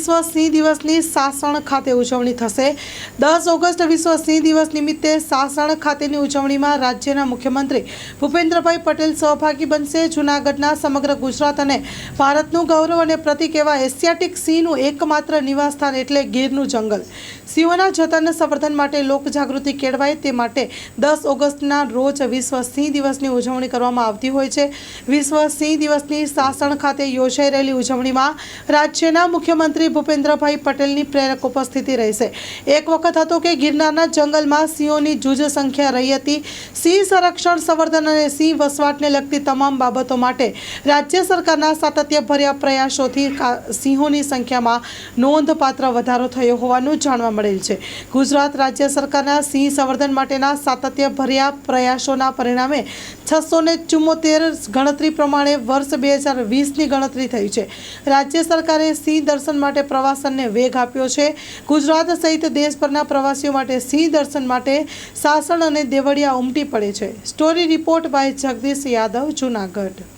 વિશ્વ સિંહ દિવસની સાસણ ખાતે ઉજવણી થશે. દસ ઓગસ્ટ વિશ્વ સિંહ દિવસ નિમિત્તે સાસણ ખાતેની ઉજવણીમાં રાજ્યના મુખ્યમંત્રી ભૂપેન્દ્રભાઈ પટેલ સહભાગી બનશે. જૂનાગઢના સમગ્ર ગુજરાત અને ભારતનું ગૌરવ અને પ્રતિક એવા એશિયાટિક સિંહનું એકમાત્ર નિવાસસ્થાન એટલે ગીરનું જંગલ. સિંહોના જતન સંવર્ધન માટે લોકજાગૃતિ કેળવાય તે માટે દસ ઓગસ્ટના રોજ વિશ્વ સિંહ દિવસની ઉજવણી કરવામાં આવતી હોય છે. વિશ્વ સિંહ દિવસની સાસણ ખાતે યોજાઈ રહેલી ઉજવણીમાં રાજ્યના મુખ્યમંત્રી ભૂપેન્દ્રભાઈ પટેલની પ્રેરક ઉપસ્થિતિ રહેશે. એક વખત હતો કે ગિરનારના જંગલમાં સિંહોની જૂજ સંખ્યા રહી હતી. સિંહ સંરક્ષણ સંવર્ધન અને સિંહ વસવાટને લગતી તમામ બાબતો માટે રાજ્ય સરકારના સાતત્યભર્યા પ્રયાસોથી સિંહોની સંખ્યામાં નોંધપાત્ર વધારો થયો હોવાનું જાણવા મળેલ છે. ગુજરાત રાજ્ય સરકારના સિંહ સંવર્ધન માટેના સાતત્યભર્યા પ્રયાસોના પરિણામે છસો ને ચુમ્મોતેર ગણતરી પ્રમાણે વર્ષ બે હજાર વીસની ગણતરી થઈ છે. રાજ્ય સરકારે સિંહ દર્શન માટે પ્રવાસનને વેગ આપ્યો છે. ગુજરાત સહિત દેશભરના પ્રવાસીઓ માટે સિંહ દર્શન માટે સાસણ અને દેવળિયા ઉમટી પડે છે. Story report by Jagdish Yadav, Junagadh.